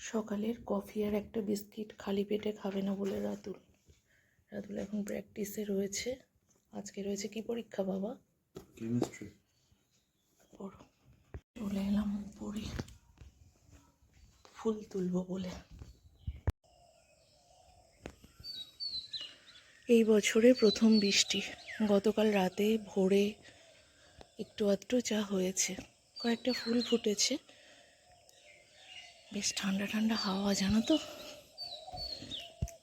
সকালের কফি আর একটা বিস্কিট খালি পেটে খাবে না বলে রাতুল। রাতুল এখন প্র্যাকটিসে রয়েছে। আজকে রয়েছে কি পরীক্ষা বাবা? কেমিস্ট্রি পড়ো। চলে এলাম উপরে। ফুল তুলবো বলে। এই বছরে প্রথম বৃষ্টি। গতকাল রাতে ভোরে একটু আধটু যা হয়েছে। কয়েকটা ফুল ফুটেছে। বেশ ঠান্ডা ঠান্ডা হাওয়া, জানো তো?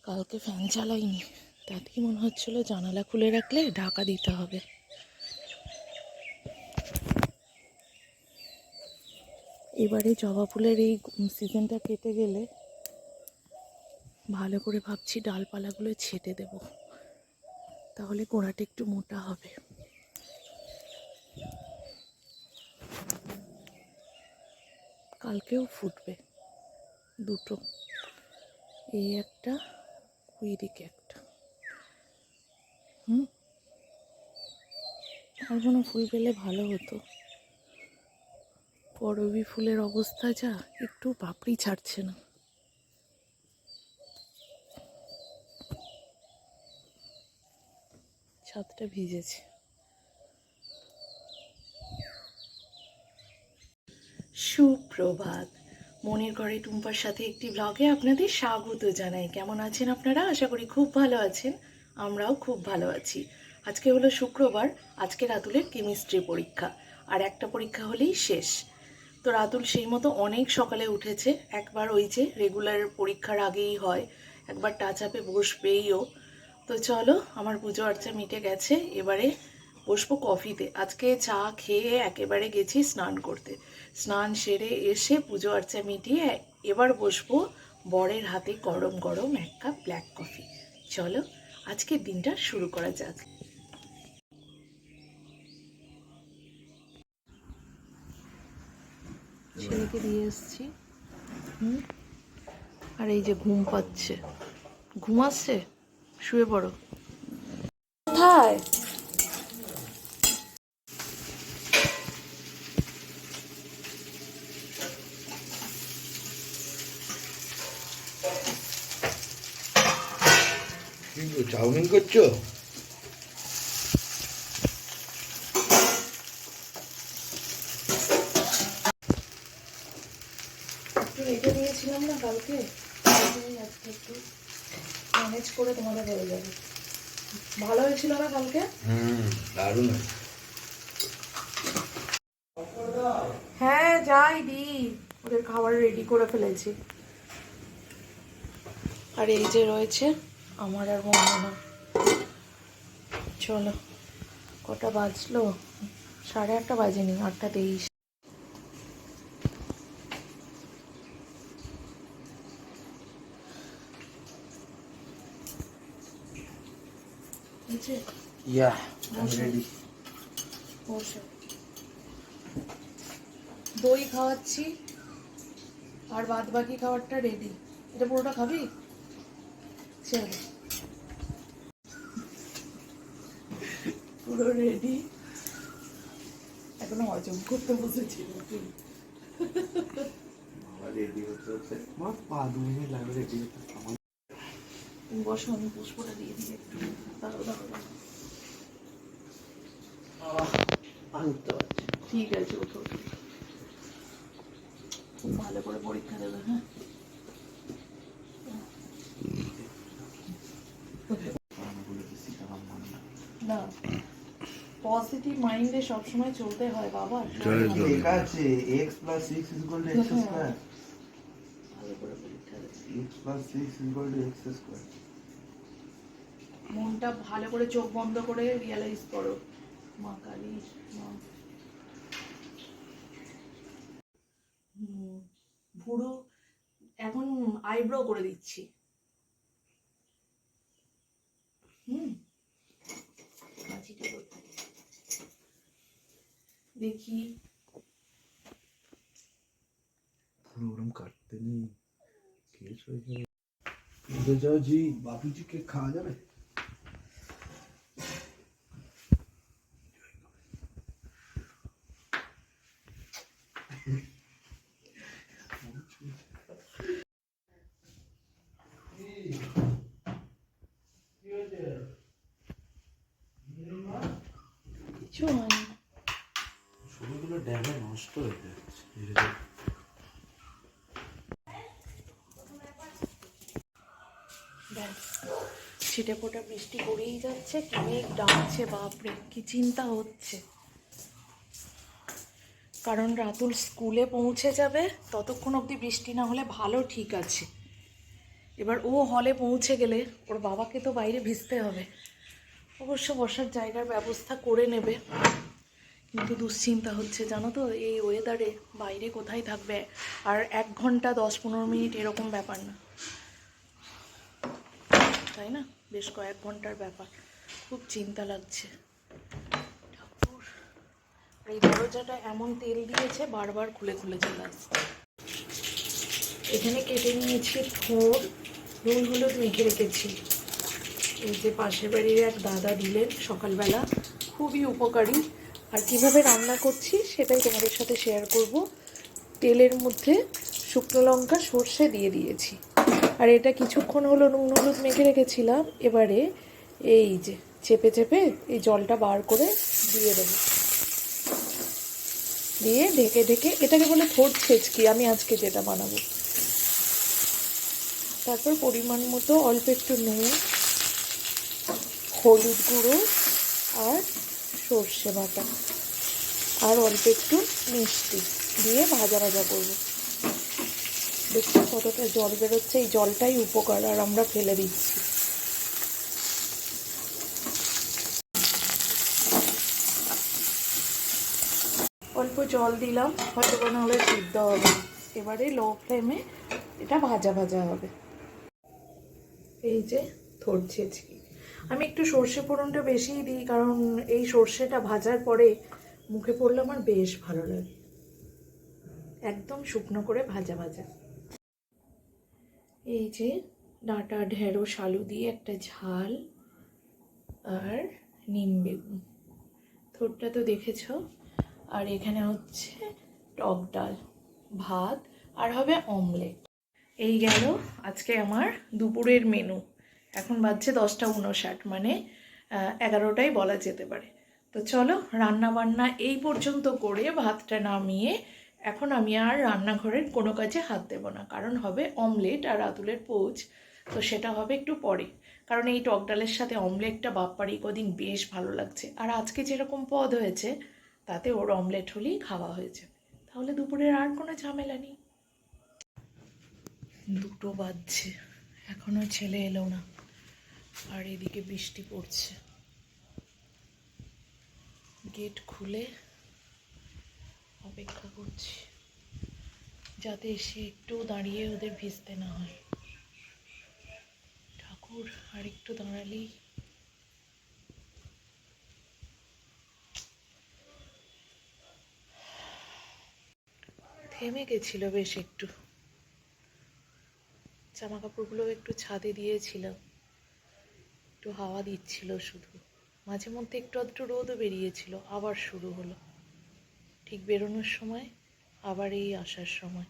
কালকে ফ্যান চালাইনি, তাতেই মনে হচ্ছিল জানালা খুলে রাখলে ঢাকা দিতে হবে। এবারে জবা ফুলের এই সিজনটা কেটে গেলে ভালো করে ভাবছি ডালপালাগুলো ছেটে দেব। তাহলে গোড়াটা একটু মোটা হবে। কালকেও ফুটবে। দুটো। এই একটা, ওই দিকে একটা। হুম? আর কোনো ফুল পেলে ভালো হতো। করবি ফুলের অবস্থা যা, একটু পাপড়ি ছাড়ছে না। ছাদটা ভিজেছে। সুপ্রভাত। মনের ঘরে টুম্পার সাথে একটি ব্লগে আপনাদের স্বাগত জানাই। কেমন আছেন আপনারা? আশা করি খুব ভালো আছেন। আমরাও খুব ভালো আছি। আজকে হলো শুক্রবার, আজকে রাতুলের কেমিস্ট্রি পরীক্ষা। আর একটা পরীক্ষা হলেই শেষ। তো রাতুল সেই মতো অনেক সকালে উঠেছে। একবার ওই যে রেগুলার পরীক্ষার আগেই হয়। একবার টাচ আপে বসবেইও তো চলো, আমার পুজো আর্চা মিটে গেছে। এবারে বসবো কফিতে আজকে চা খেয়ে একেবারে গেছি স্নান করতে। স্নান সেরে এসে পুজো আর্চা মিটিয়ে এবার বসবো বরের হাতে গরম গরম এক কাপ ব্ল্যাক কফি চলো আজকের দিনটা শুরু করা যাক। ছেলেকে দিয়ে এসছি। আর এই যে ঘুম পাচ্ছে। ঘুম আসছে? শুয়ে পড়ো। কোথায় কিন্তু চাউমিন করছ? রেখে দিয়েছিলাম না কালকে? আজকে একটু ম্যানেজ করে তোমাদের হয়ে যাবে। ভালো হয়েছিল না কালকে? হুম দারুণ হ্যাঁ যাই দি। ওদের খাবার রেডি করে ফেলেছি। আর এই যে রয়েছে আমার আর বন্ধনা চলো কটা বাজলো? সাড়ে আটটা বাজেনি আটটা তেইশ। দই খাওয়াচ্ছি আর বাদ বাকি খাবারটা রেডি এটা পুরোটা খাবি? চল। পুরো রেডি এখনও হজম করতে বসেছি। তুই রেডি হতে হতে। মা পা দু মিনিট লাগবে রেডি হতে। আমার বসো আমি পুষ্পটা দিয়ে দিই একটু। আনতে পারছি ঠিক আছে ওঠো। ভালো করে পরীক্ষা দেবে হ্যাঁ না মাইন্ডে সবসময় চলতে হয় বাবা। ঠিক আছে স্কোয়ার টু এক্স স্কোয়ার মনটা ভালো করে চোখ বন্ধ করে রিয়ালাইজ করো। মা কালী মা। হুম, ভুরু এখন আইব্রো করে দিচ্ছি হুম মাঝিটা কোথায়? দেখি। ওরম কাটতে নেই। কেস হয়ে যাবে জি বাপিজিকে খাওয়া যাবে? ছিটে ফোটা বৃষ্টি পড়েই যাচ্ছে, কি মেঘ ডাকছে, বাপরে, কি চিন্তা হচ্ছে। কারণ রাতুল স্কুলে পৌঁছে যাবে, ততক্ষণ অবধি বৃষ্টি না হলে ভালো ঠিক আছে। এবার ও হলে পৌঁছে গেলে ওর বাবাকে তো বাইরে ভিজতে হবে। অবশ্য বসার জায়গার ব্যবস্থা করে নেবে। কিন্তু দুশ্চিন্তা হচ্ছে, জানো তো, এই ওয়েদারে বাইরে কোথায় থাকবে? আর এক ঘণ্টা দশ পনেরো মিনিট এরকম ব্যাপার না। তাই না? বেশ কয়েক ঘণ্টার ব্যাপার। খুব চিন্তা লাগছে। এই দরজাটা এমন তেল দিয়েছে, বারবার খুলে খুলে চলে আসছে। এখানে কেটে নিয়েছি থোর নুন হলুদ মেখে রেখেছি। এই যে পাশের বাড়ির এক দাদা দিলেন সকালবেলা, খুবই উপকারী। আর কীভাবে রান্না করছি সেটাই তোমাদের সাথে শেয়ার করব। তেলের মধ্যে শুকনো লঙ্কা সর্ষে দিয়ে দিয়েছি। আর এটা কিছুক্ষণ হলো নুন হলুদ মেখে রেখেছিলাম। এবারে এই যে চেপে চেপে এই জলটা বার করে দিয়ে দেবো। দিয়ে ঢেকে ঢেকে এটাকে বলে থোট ছেচকি আমি আজকে যেটা বানাবো। তারপর পরিমাণ মতো অল্প একটু নুন, হলুদ গুঁড়ো আর সর্ষে বাটা। আর অল্প একটু মিষ্টি দিয়ে ভাজা ভাজা করব। দেখছি কতটা জল বেরোচ্ছে, এই জলটাই উপকার, আর আমরা ফেলে দিচ্ছি। অল্প জল দিলাম, হয়তো কোনো হলে সিদ্ধ হবে। এবারে লো ফ্লেমে এটা ভাজা ভাজা হবে। এই যে ধরছে আমি একটু সর্ষে ফোড়নটা বেশিই দিই, কারণ এই সর্ষেটা ভাজার পরে মুখে পড়লে আমার বেশ ভালো লাগে। একদম শুকনো করে ভাজা ভাজা। এই যে ডাঁটা, ঢেঁড়স, আলু দিয়ে একটা ঝাল আর নিম বেগুন। থোরটা তো দেখেছ। আর এখানে হচ্ছে টক ডাল, ভাত আর হবে অমলেট। এই গেল আজকে আমার দুপুরের মেনু এখন বাজছে দশটা উনষাট মানে এগারোটাই বলা যেতে পারে। তো চলো রান্না বান্না এই পর্যন্ত করে ভাতটা নামিয়ে এখন আমি আর রান্নাঘরের কোনো কাজে হাত দেব না, কারণ হবে অমলেট আর রাতুলের পোচ তো সেটা হবে একটু পরে, কারণ এই টক ডালের সাথে অমলেটটা বাপ্পার কদিন বেশ ভালো লাগছে। আর আজকে যেরকম পদ হয়েছে, তাতে ওর অমলেট হলেই খাওয়া হয়েছে তাহলে দুপুরের আর কোনো ঝামেলা নেই। দুটো বাজছে এখনও ছেলে এলো না, আর এদিকে বৃষ্টি পড়ছে। গেট খুলে অপেক্ষা করছি, যাতে এসে একটু দাঁড়িয়ে ওদের ভিজতে না হয়। ঠাকুর আর একটু দাঁড়ালেই থেমে গেছিল বেশ একটু। জামা কাপড়গুলো একটু ছাদে দিয়েছিলাম। একটু হাওয়া দিচ্ছিল শুধু। মাঝে মধ্যে একটু আধটু রোদও বেরিয়েছিল, আবার শুরু হলো। ঠিক বেরোনোর সময়, আবার এই আসার সময়।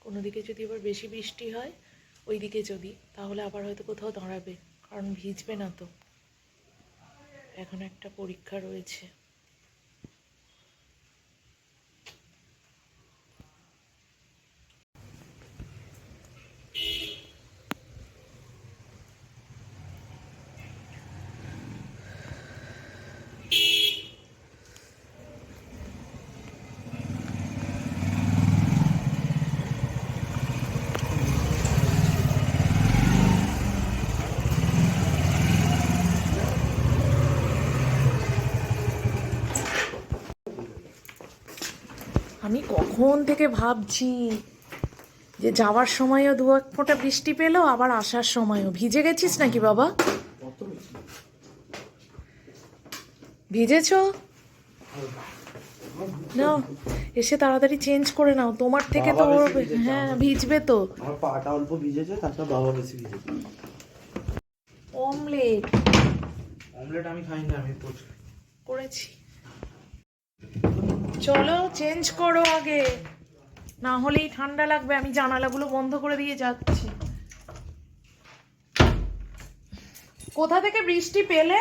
কোনো দিকে যদি এবার বেশি বৃষ্টি হয়, ওই দিকে যদি, তাহলে আবার হয়তো কোথাও দাঁড়াবে, কারণ ভিজবে না তো। এখন একটা পরীক্ষা রয়েছে। কখন থেকে ভাবছি যে যাওয়ার সময়ও দু এক ফোঁটা বৃষ্টি পেল আবার আসার সময়ও। ভিজে গেছিস নাকি বাবা? ভিজেছো? নাও এসে তাড়াতাড়ি চেঞ্জ করে নাও। তোমার থেকে তো ওর হ্যাঁ ভিজবে তো। আমার পাটা অল্প ভিজেছে তাছাড়া বাবা বেশি ভিজেছে। অমলেট। অমলেট আমি খাই না আমি করেছি। চলো চেঞ্জ করো আগে। না হলেই ঠান্ডা লাগবে, আমি জানালাগুলো বন্ধ করে দিয়ে যাচ্ছি। কোথা থেকে বৃষ্টি পেলে?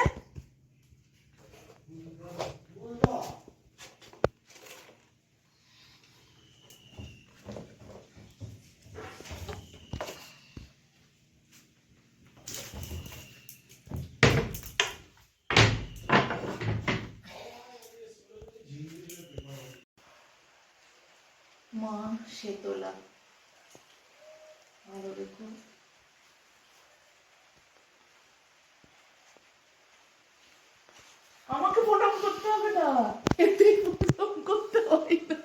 মা শেতলা ভালো দেখুন। আমাকে প্রণাম করতে হবে না। এতে প্রণাম করতে হয় না।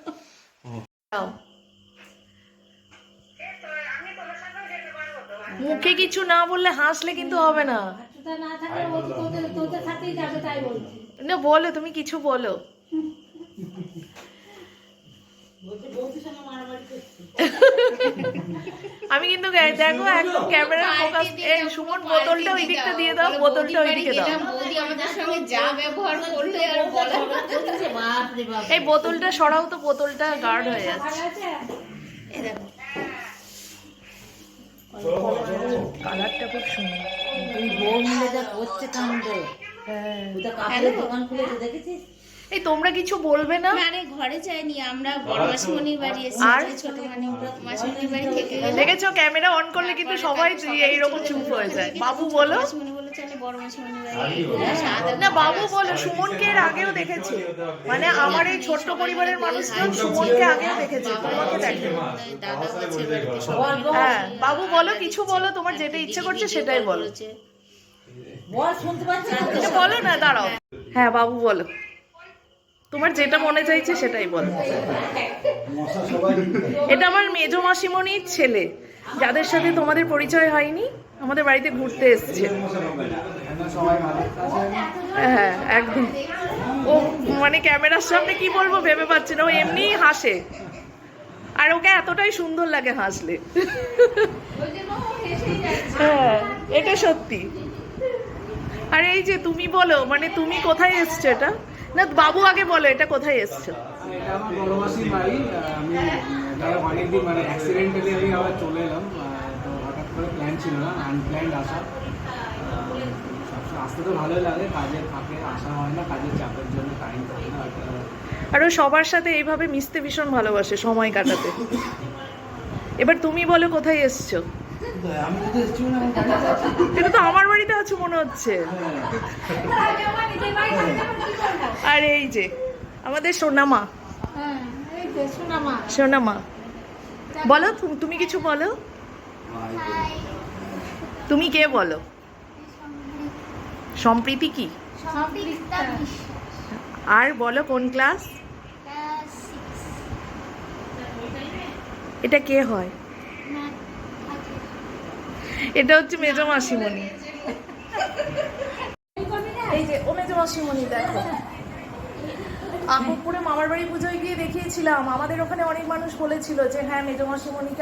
মুখে কিছু না বললে হাসলে কিন্তু হবে না। তা না থাকলে ও তো তোদের তোদের সাথেই যাবে তাই বলছি। না বলো তুমি কিছু বলো। আমি কিন্তু দেখো একদম ক্যামেরা ফোকাস এই সুমন বোতলটা ওই দিকটা দিয়ে দাও বোতলটা ওই দিকে দাও। বৌদি আমাদের সঙ্গে যা ব্যবহার করলে আর বলার বলছে বাপ রে বাপ। এই বোতলটা সরাও তো বোতলটা গার্ড হয়ে যাচ্ছে। এই দেখো। কালারটা খুব সুন্দর। তুই বউ মিলে যা করছে কাণ্ড। হ্যাঁ। ওটা কাপড়ের দোকান খুলেছে দেখেছিস? এই তোমরা কিছু বলবে না? আরে ঘরে যাইনি আমরা বড় মাসিমণির বাড়ি আর? এসেছি ছোট মাসিমণির বাড়ি থেকে দেখেছ ক্যামেরা অন করলে কিন্তু সবাই এইরকম চুপ হয়ে যায়। বাবু বলো। না বাবু বলো সুমনকে এর আগেও দেখেছে। মানে আমার এই ছোট্ট পরিবারের মানুষজন সুমনকে আগেও দেখেছে তোমাকে দেখে হ্যাঁ বাবু বলো কিছু বলো তোমার যেটা ইচ্ছে করছে সেটাই বলো বলেছে? বল শুনতে পাচ্ছি না। তো এটা বলো না দাঁড়াও। হ্যাঁ বাবু বলো। তোমার যেটা মনে চাইছে সেটাই বলো। এটা আমার মেজ মাসিমণির ছেলে, যাদের সাথে তোমাদের পরিচয় হয়নি, আমাদের বাড়িতে ঘুরতে এসছে। হ্যাঁ একদম। ও মানে ক্যামেরার সামনে কি বলব ভেবে পাচ্ছি না, ও এমনিই হাসে। আর ওকে এতটাই সুন্দর লাগে হাসলে। হ্যাঁ এটা সত্যি। আর এই যে তুমি বলো মানে তুমি কোথায় এসছো এটা? না বাবু আগে বলো এটা কোথায় এসছো? এটা আমার বড় মাসির বাড়ি আমি অনেকদিন মানে অ্যাক্সিডেন্টালি আমি আবার চলে এলাম তো হঠাৎ করে প্ল্যান ছিল না আনপ্ল্যান্ড আসা। আসতে তো ভালোই লাগে কাজের ফাঁকে আসা হয় না কাজের চাপের জন্য টাইম থাকে না আর ও সবার সাথে এইভাবে মিশতে ভীষণ ভালোবাসে সময় কাটাতে। এবার তুমি বলো কোথায় এসছো? এটা তো আমার বাড়িতে আছো মনে হচ্ছে। আর এই যে, আমাদের সোনামা। সোনামা। বলো, তুমি কিছু বলো? তুমি কে বলো? সম্প্রীতি কি? আর বলো, কোন ক্লাস? এটা কে হয়? এটা হচ্ছে মেজ মাসিমণি। এই যে, ও দেখো। মামার বাড়ি পুজোয় গিয়ে দেখিয়েছিলাম। আমাদের ওখানে অনেক মানুষ যে হ্যাঁ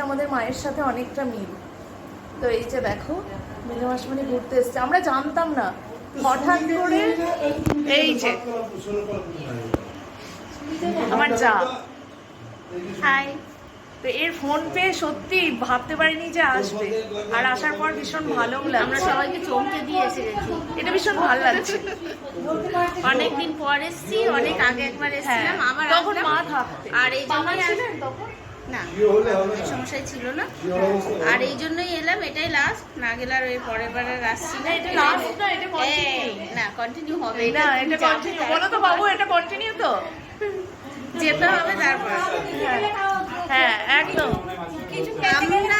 আমাদের মায়ের সাথে অনেকটা মিল। তো এই যে দেখো ঘুরতে আমরা জানতাম না। হঠাৎ করে এই যে, আমার যা। তো এর ফোন পেয়ে সত্যি ভাবতে পারিনি যে আসবে। আর আসার পর ভীষণ ভালো আমরা সবাইকে চমকে দিয়ে এসে গেছি। এটা ভীষণ ভালো লাগছে। অনেকদিন পর এসেছি অনেক আগে একবার হ্যাঁ। এসেছিলাম আবার তখন মা থাকতে। আর এই জন্যই তখন? না সমস্যাই ছিল না। আর এই জন্যই এলাম এটাই লাস্ট না গেলে আর এর পরের বার আর আসছি না। এটা last না, এটা continue। না কন্টিনিউ হবে। না এটা কন্টিনিউ বলো তো বাবু এটা কন্টিনিউ তো? যেতে হবে তারপর। হ্যাঁ একদম। আমরা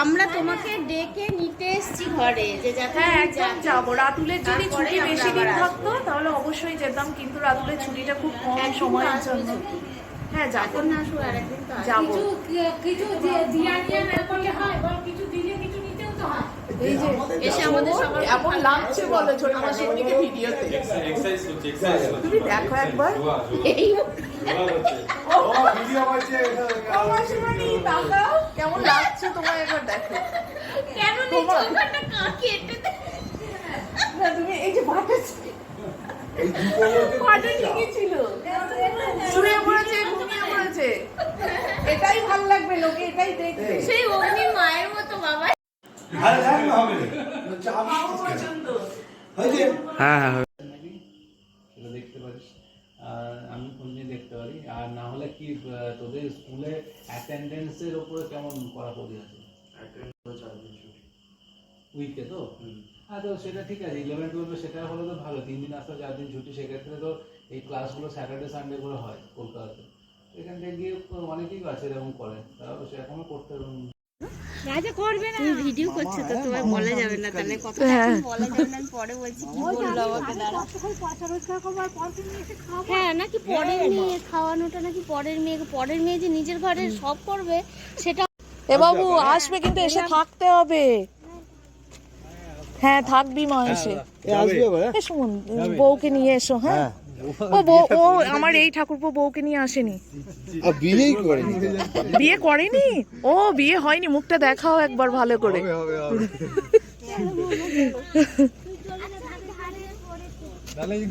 আমরা তোমাকে ডেকে নিতে এসেছি ঘরে যে হ্যাঁ একদম যাব। রাতুলের যদি ছুটি বেশি দিন থাকতো তাহলে অবশ্যই যেতাম কিন্তু রাতুলের ছুটিটা খুব কম সময়ের জন্য। হ্যাঁ যাব। না আসব আর একদিন তো আসব। যাব। কিছু কিছু দিয়ে- দিয়া নিয়ে না করলে হয় বল কিছু দিলে কিছু নিতেও তো হয়। এই যে এসে আমাদের সবার এমন লাগছে বলো ছোট মাসিমণিকে ভিডিওতে। তুমি দেখো একবার। এই মাসিমণি তাকাও কেমন লাগছে তোমার একবার দেখো? কেন নিচে কাকে এঁটে না তুমি এই যে ভাটা ভাটা ঠিকই ছিল। শুয়ে পড়েছে ঘুমিয়ে পড়েছে। এটাই ভালো লাগবে লোকে এটাই দেখবে। সেই অগ্নি মায়ের মতো বাবা আরে দেখ না হবে না। চাবি পছন্দ হ্যাঁ হ্যাঁ সেটা দেখতে পারিস। আর আমি ফোন নিয়ে দেখতে পারি। আর না হলে কি তোদের স্কুলে অ্যাটেন্ডেন্সের ওপরে কেমন কড়াকড়ি আছে? উইকে তো? হ্যাঁ তো সেটা ঠিক আছে। ইলেভেন টুয়েলভে সেটা হলে তো ভালো। তিন দিন আসতে চার দিন ছুটি। সেক্ষেত্রে তো এই ক্লাসগুলো স্যাটারডে সানডে করে হয় কলকাতাতে। এখান থেকে গিয়ে অনেকেই আছে এরকম করে। তারাও সে এখনও করতে রাজা করবে না। তুমি ভিডিও করছ তো তোমার বলা যাবে না তাহলে কত বলা যাবে না পরে বলছি কি বলল আমাকে দাঁড়া পয়সা রোজগার এসে হ্যাঁ নাকি পরের মেয়ে খাওয়ানোটা নাকি পরের মেয়ে পরের মেয়ে যে নিজের ঘরে সব করবে সেটা এ বাবু আসবে কিন্তু এসে থাকতে হবে। হ্যাঁ থাকবি মা এসে। আসবে এবার শুন বউকে নিয়ে এসো হ্যাঁ ও বউ ও আমার এই ঠাকুরপো বউকে নিয়ে আসেনি। আর বিয়েই করেনি? বিয়ে করেনি? ও বিয়ে হয়নি মুখটা দেখাও একবার ভালো করে। হবে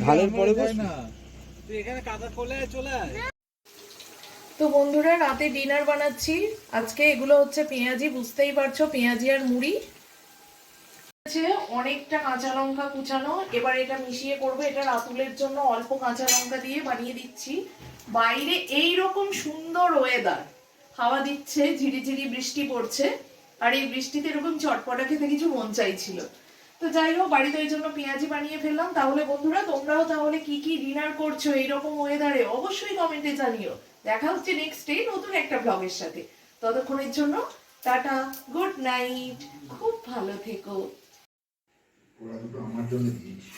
হবে পরে বস এখানে কাদা খোলে চলে তো বন্ধুরা রাতে ডিনার বানাচ্ছি। আজকে এগুলো হচ্ছে পেঁয়াজি বুঝতেই পারছ পেঁয়াজি আর মুড়ি। অনেকটা কাঁচা লঙ্কা কুচানো। এবার এটা মিশিয়ে করব। এটা রাতুলের জন্য অল্প কাঁচা লঙ্কা দিয়ে বানিয়ে দিচ্ছি। বাইরে এই রকম সুন্দর ওয়েদার হাওয়া দিচ্ছে ঝিরিঝিরি বৃষ্টি পড়ছে। আর এই বৃষ্টিতে এরকম চটপটা খেতে কিছু মন চাইছিল। তো যাই হোক, বাড়িতে ওই জন্য পেঁয়াজি বানিয়ে ফেললাম। তাহলে বন্ধুরা, তোমরাও তাহলে কি কি ডিনার করছ এইরকম ওয়েদারে অবশ্যই কমেন্টে জানিও। দেখা হচ্ছে নেক্সট ডে নতুন একটা ব্লগের সাথে। ততক্ষণের জন্য টাটা গুড নাইট খুব ভালো থেকো। ওরা দুটো আমার জন্য দিয়েছি